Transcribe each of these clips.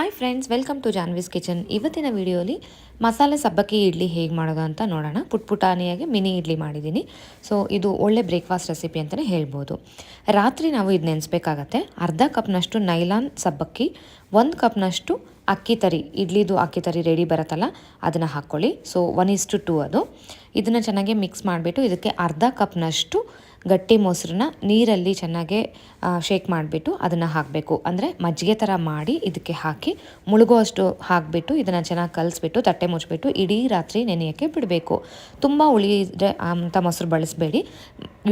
Hi friends welcome to Janvi's kitchen ಇವತ್ತಿನ ವಿಡಿಯೋಲಿ ಮಸಾಲೆ ಸಬ್ಬಕ್ಕಿ ಇಡ್ಲಿ ಹೇಗೆ ಮಾಡೋದು ಅಂತ ನೋಡೋಣ. ಪುಟ್ ಪುಟಾನಿಯಾಗಿ ಮಿನಿ ಇಡ್ಲಿ ಮಾಡಿದ್ದೀನಿ. ಸೊ ಇದು ಒಳ್ಳೆ ಬ್ರೇಕ್ಫಾಸ್ಟ್ ರೆಸಿಪಿ ಅಂತಲೇ ಹೇಳ್ಬೋದು. ರಾತ್ರಿ ನಾವು ಇದು ನೆನೆಸ್ಬೇಕಾಗತ್ತೆ. ಅರ್ಧ ಕಪ್ನಷ್ಟು ನೈಲಾನ್ ಸಬ್ಬಕ್ಕಿ, ಒಂದು ಕಪ್ನಷ್ಟು ಅಕ್ಕಿ ತರಿ, ಇಡ್ಲಿದು ಅಕ್ಕಿ ತರಿ ರೆಡಿ ಬರುತ್ತಲ್ಲ, ಅದನ್ನು ಹಾಕ್ಕೊಳ್ಳಿ ಸೊ ಒನ್ ಇಸ್ ಟು ಅದು. ಇದನ್ನು ಚೆನ್ನಾಗಿ ಮಿಕ್ಸ್ ಮಾಡಿಬಿಟ್ಟು ಇದಕ್ಕೆ ಅರ್ಧ ಕಪ್ನಷ್ಟು ಗಟ್ಟಿ ಮೊಸರನ್ನ ನೀರಲ್ಲಿ ಚೆನ್ನಾಗಿ ಶೇಕ್ ಮಾಡಿಬಿಟ್ಟು ಅದನ್ನು ಹಾಕಬೇಕು. ಅಂದರೆ ಮಜ್ಜಿಗೆ ಥರ ಮಾಡಿ ಇದಕ್ಕೆ ಹಾಕಿ ಮುಳುಗುವಷ್ಟು ಹಾಕಿಬಿಟ್ಟು ಇದನ್ನು ಚೆನ್ನಾಗಿ ಕಲಿಸ್ಬಿಟ್ಟು, ತಟ್ಟೆ ಮುಚ್ಚಿಬಿಟ್ಟು ಇಡೀ ರಾತ್ರಿ ನೆನೆಯೋಕ್ಕೆ ಬಿಡಬೇಕು. ತುಂಬ ಉಳಿದ್ರೆ ಅಂಥ ಮೊಸರು ಬಳಸಬೇಡಿ.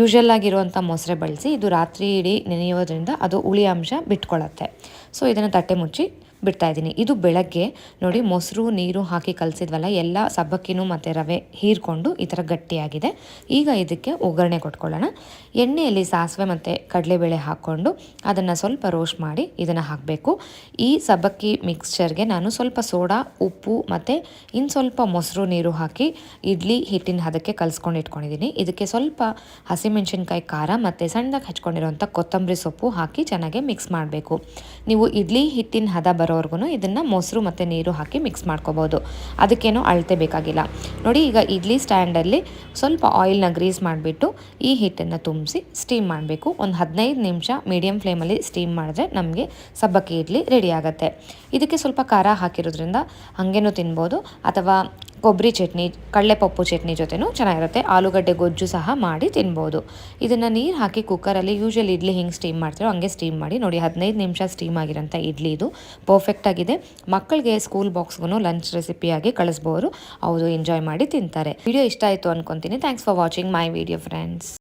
ಯೂಶಲ್ ಆಗಿರುವಂಥ ಮೊಸರೆ ಬಳಸಿ, ಇದು ರಾತ್ರಿ ಇಡೀ ನೆನೆಯೋದ್ರಿಂದ ಅದು ಹುಳಿ ಅಂಶ ಬಿಟ್ಕೊಳ್ಳುತ್ತೆ ಸೊ ಇದನ್ನು ತಟ್ಟೆ ಮುಚ್ಚಿ ಬಿಡ್ತಾ ಇದ್ದೀನಿ. ಇದು ಬೆಳಗ್ಗೆ ನೋಡಿ ಮೊಸರು, ನೀರು ಹಾಕಿ ಕಲಸಿದ್ವಲ್ಲ, ಎಲ್ಲ ಸಬ್ಬಕ್ಕಿನೂ ಮತ್ತು ರವೆ ಹೀರ್ಕೊಂಡು ಈ ಥರ ಗಟ್ಟಿಯಾಗಿದೆ. ಈಗ ಇದಕ್ಕೆ ಒಗ್ಗರಣೆ ಕೊಟ್ಕೊಳ್ಳೋಣ. ಎಣ್ಣೆಯಲ್ಲಿ ಸಾಸಿವೆ ಮತ್ತು ಕಡಲೆಬೇಳೆ ಹಾಕ್ಕೊಂಡು ಅದನ್ನು ಸ್ವಲ್ಪ ರೋಸ್ಟ್ ಮಾಡಿ ಇದನ್ನು ಹಾಕಬೇಕು. ಈ ಸಬ್ಬಕ್ಕಿ ಮಿಕ್ಸ್ಚರ್ಗೆ ನಾನು ಸ್ವಲ್ಪ ಸೋಡಾ, ಉಪ್ಪು ಮತ್ತು ಇನ್ನು ಸ್ವಲ್ಪ ಮೊಸರು, ನೀರು ಹಾಕಿ ಇಡ್ಲಿ ಹಿಟ್ಟಿನ ಹದಕ್ಕೆ ಕಲಿಸ್ಕೊಂಡು ಇಟ್ಕೊಂಡಿದ್ದೀನಿ. ಇದಕ್ಕೆ ಸ್ವಲ್ಪ ಹಸಿಮೆಣಸಿನ್ಕಾಯಿ, ಖಾರ ಮತ್ತು ಸಣ್ಣದಾಗಿ ಹಚ್ಕೊಂಡಿರುವಂಥ ಕೊತ್ತಂಬರಿ ಸೊಪ್ಪು ಹಾಕಿ ಚೆನ್ನಾಗಿ ಮಿಕ್ಸ್ ಮಾಡಬೇಕು. ನೀವು ಇಡ್ಲಿ ಹಿಟ್ಟಿನ ಹದ ಬರೋವರೆಗೂ ಇದನ್ನು ಮೊಸರು ಮತ್ತು ನೀರು ಹಾಕಿ ಮಿಕ್ಸ್ ಮಾಡ್ಕೋಬೋದು. ಅದಕ್ಕೇನು ಅಳತೆ ಬೇಕಾಗಿಲ್ಲ. ನೋಡಿ ಈಗ ಇಡ್ಲಿ ಸ್ಟ್ಯಾಂಡಲ್ಲಿ ಸ್ವಲ್ಪ ಆಯಿಲ್ನ ಗ್ರೀಸ್ ಮಾಡಿಬಿಟ್ಟು ಈ ಹಿಟ್ಟನ್ನು ತುಂಬಿಸಿ ಸ್ಟೀಮ್ ಮಾಡಬೇಕು. ಒಂದು ಹದಿನೈದು ನಿಮಿಷ ಮೀಡಿಯಮ್ ಫ್ಲೇಮಲ್ಲಿ ಸ್ಟೀಮ್ ಮಾಡಿದ್ರೆ ನಮಗೆ ಸಬ್ಬಕ್ಕಿ ಇಡ್ಲಿ ರೆಡಿ ಆಗುತ್ತೆ. ಇದಕ್ಕೆ ಸ್ವಲ್ಪ ಖಾರ ಹಾಕಿರೋದ್ರಿಂದ ಹಾಗೇನೂ ತಿನ್ಬೋದು ಅಥವಾ ಕೊಬ್ಬರಿ ಚಟ್ನಿ, ಕಡಲೆಪಪ್ಪು ಚಟ್ನಿ ಜೊತೆನೂ ಚೆನ್ನಾಗಿರುತ್ತೆ. ಆಲೂಗಡ್ಡೆ ಗೊಜ್ಜು ಸಹ ಮಾಡಿ ತಿನ್ಬೋದು. ಇದನ್ನು ನೀರು ಹಾಕಿ ಕುಕ್ಕರಲ್ಲಿ ಯೂಶಲಿ ಇಡ್ಲಿ ಹಿಂಗೆ ಸ್ಟೀಮ್ ಮಾಡ್ತೀರೋ ಹಂಗೆ ಸ್ಟೀಮ್ ಮಾಡಿ ನೋಡಿ ಹದಿನೈದು ನಿಮಿಷ ಸ್ಟೀಮ್ ಆಗಿರೋಂಥ ಇಡ್ಲಿ ಇದು. ಪರ್ಫೆಕ್ಟ್ ಆಗಿದೆ. ಮಕ್ಕಳಿಗೆ ಸ್ಕೂಲ್ ಬಾಕ್ಸ್ಗೂ ಲಂಚ್ ರೆಸಿಪಿಯಾಗಿ ಕಳಿಸ್ಬೋದು. ಅವರು ಎಂಜಾಯ್ ಮಾಡಿ ತಿಂತಾರೆ. ವಿಡಿಯೋ ಇಷ್ಟ ಆಯಿತು ಅನ್ಕೊತೀನಿ. Thanks for watching my video friends